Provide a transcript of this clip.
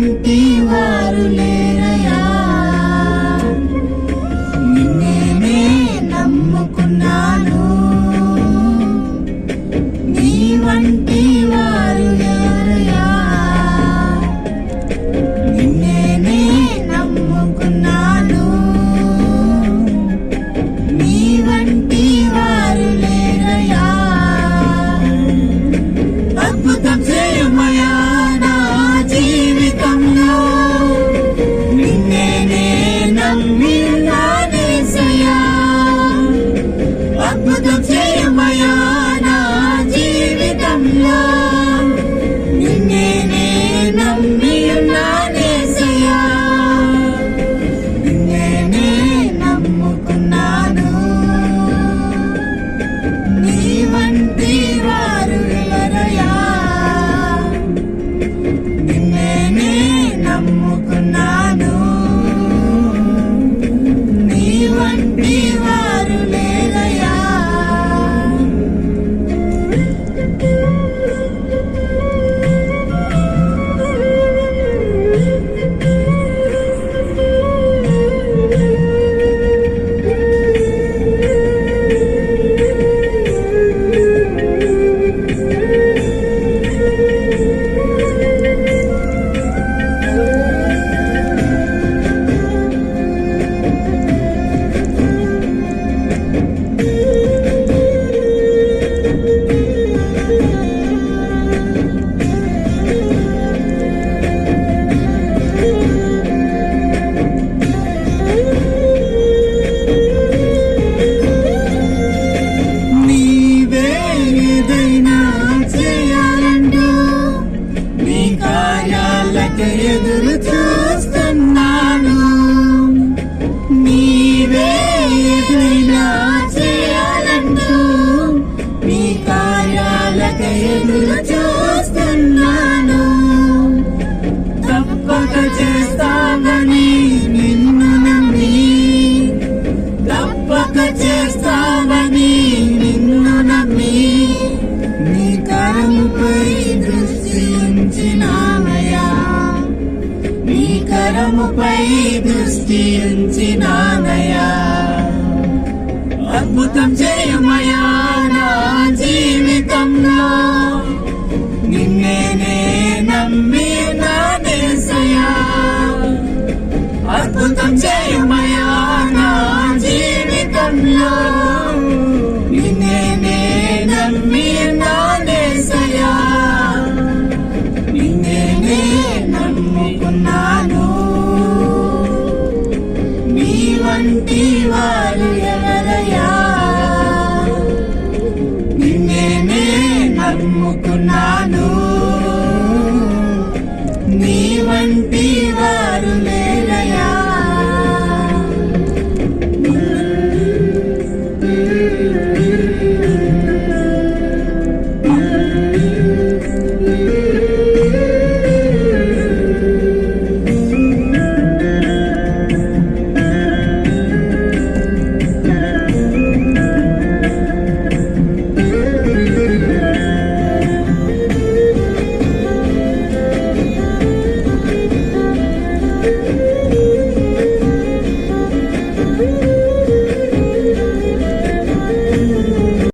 వంటి వారులే. ఎదురు చూస్తున్నాను. తప్పక చేస్తామని నిన్ను నమ్మి. తప్పక చేస్తామని నిన్ను నమ్మి. నీ కరముపై దృష్టి ఉంచినామయ్యా నీ కరముపై దృష్టి ఉంచినా అద్భుతం చేయమయా నా జీవితంలో. నిన్నే నమ్మి